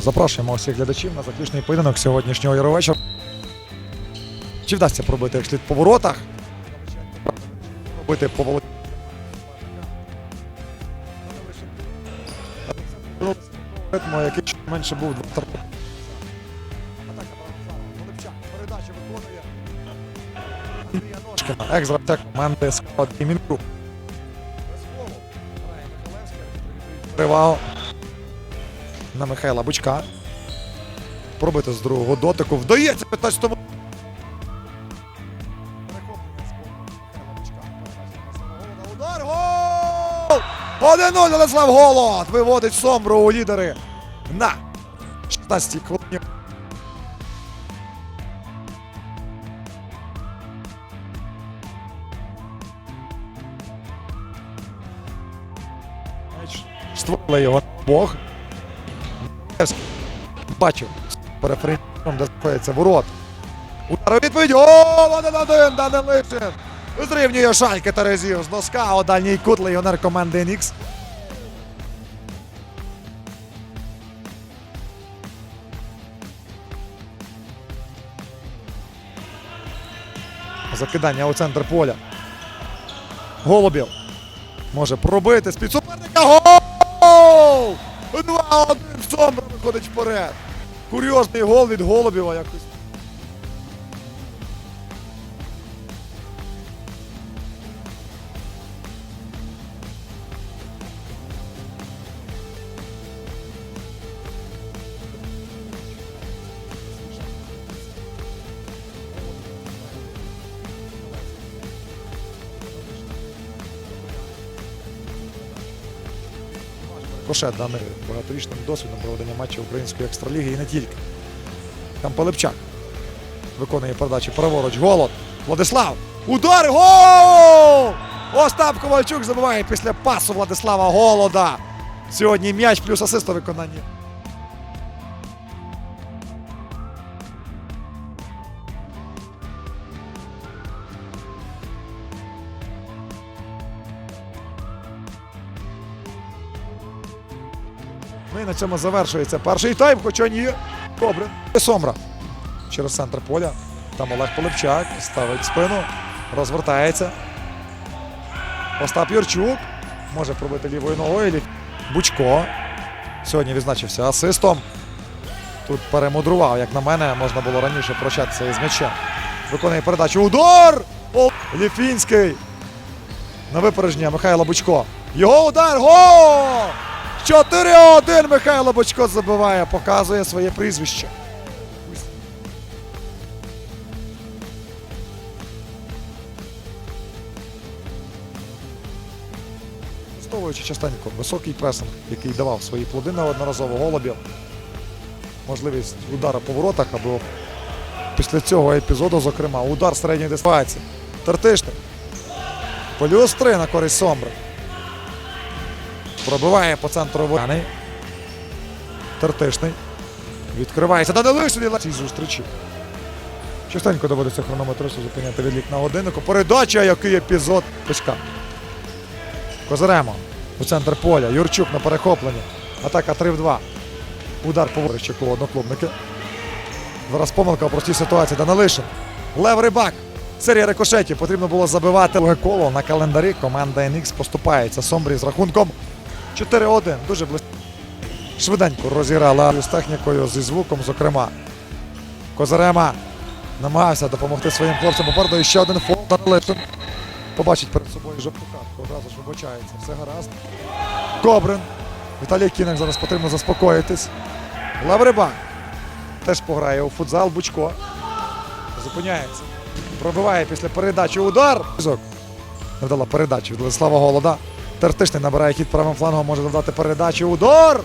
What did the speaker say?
Запрошуємо усіх глядачів на заключний поєдинок сьогоднішнього Євровечора. Чи вдасться пробити як слід по воротах? Пробити по Ритму, який менше був два. Передача виконує. Екс-гравця команди склад Мінгру. Тривав на Михайла Бучка. Пробити з другого дотику. Вдається 15-му. Удар! Гол! 1-0 Владислав Голод виводить Сомбру у лідери на 16-й хвилині. М'яч Створили його Бог. Бачив переференцієм, де знаходиться ворот. Удар відповідь. Гол! Один один Данилишин. Зрівнює шальки Терезів з носка у дальній кут легіонер команди Нікс. Закидання у центр поля. Голубів. Може пробити з-під суперника. Гол! 2-1 Сомбра виходить вперед. Курйозний гол від Голубєва якось. Кошет даний багаторічним досвідом проведення матчів української екстраліги і не тільки. Там Полипчак виконує передачі праворуч. Голод. Владислав. Удар! Гол! Остап Ковальчук забиває після пасу Владислава Голода. Сьогодні м'яч плюс асист у виконанні. Ну і на цьому завершується перший тайм, хоча ні. Добре. Сомра. Через центр поля. Там Олег Полипчак ставить спину, розвертається. Остап Юрчук може пробити лівою ногою. Бучко. Сьогодні відзначився асистом. Тут перемудрував, як на мене, можна було раніше прощатися із м'ячем. Виконує передачу. Удар! О, Ліфінський. На випередження Михайло Бучко. Його удар. Гол! 4-1 Михайло Бочко забиває, показує своє прізвище. Використовуючи частенько високий пресинг, який давав свої плоди неодноразово голубів. Можливість удара по воротах або після цього епізоду, зокрема, удар середньої дистанції. Тертишник. Плюс 3 на користь Сомбри. Пробиває по центру Вояний. Тертишний. Відкривається. Данилишин і цій зустрічі. Частенько доводиться хронометристу зупиняти відлік на годиннику. Передача, який епізод. Писька. Козиремо. У центр поля. Юрчук на перехопленні. Атака 3 в 2. Удар по Ворищаку одноклубники. Зараз помилка у простій ситуації. Данилишин. Лев Рибак. Серія рикошетів. Потрібно було забивати коло на календарі. Команда NX поступається Сомбрі з рахунком 4-1. Дуже близько. Швиденько розіграла з технікою, зі звуком, зокрема. Козарема намагався допомогти своїм хлопцям. Попереду ще один фол. Побачить перед собою Жовтука. Одразу ж вибачається. Все гаразд. Кобрин. Віталій Кінек зараз потрібно заспокоїтись. Лаврибак. Теж пограє у футзал. Бучко. Зупиняється. Пробиває після передачі удар. Зок. Невдала передача від Владислава Голода. Тертишний набирає хід правим флангом, може додати передачу. Удар!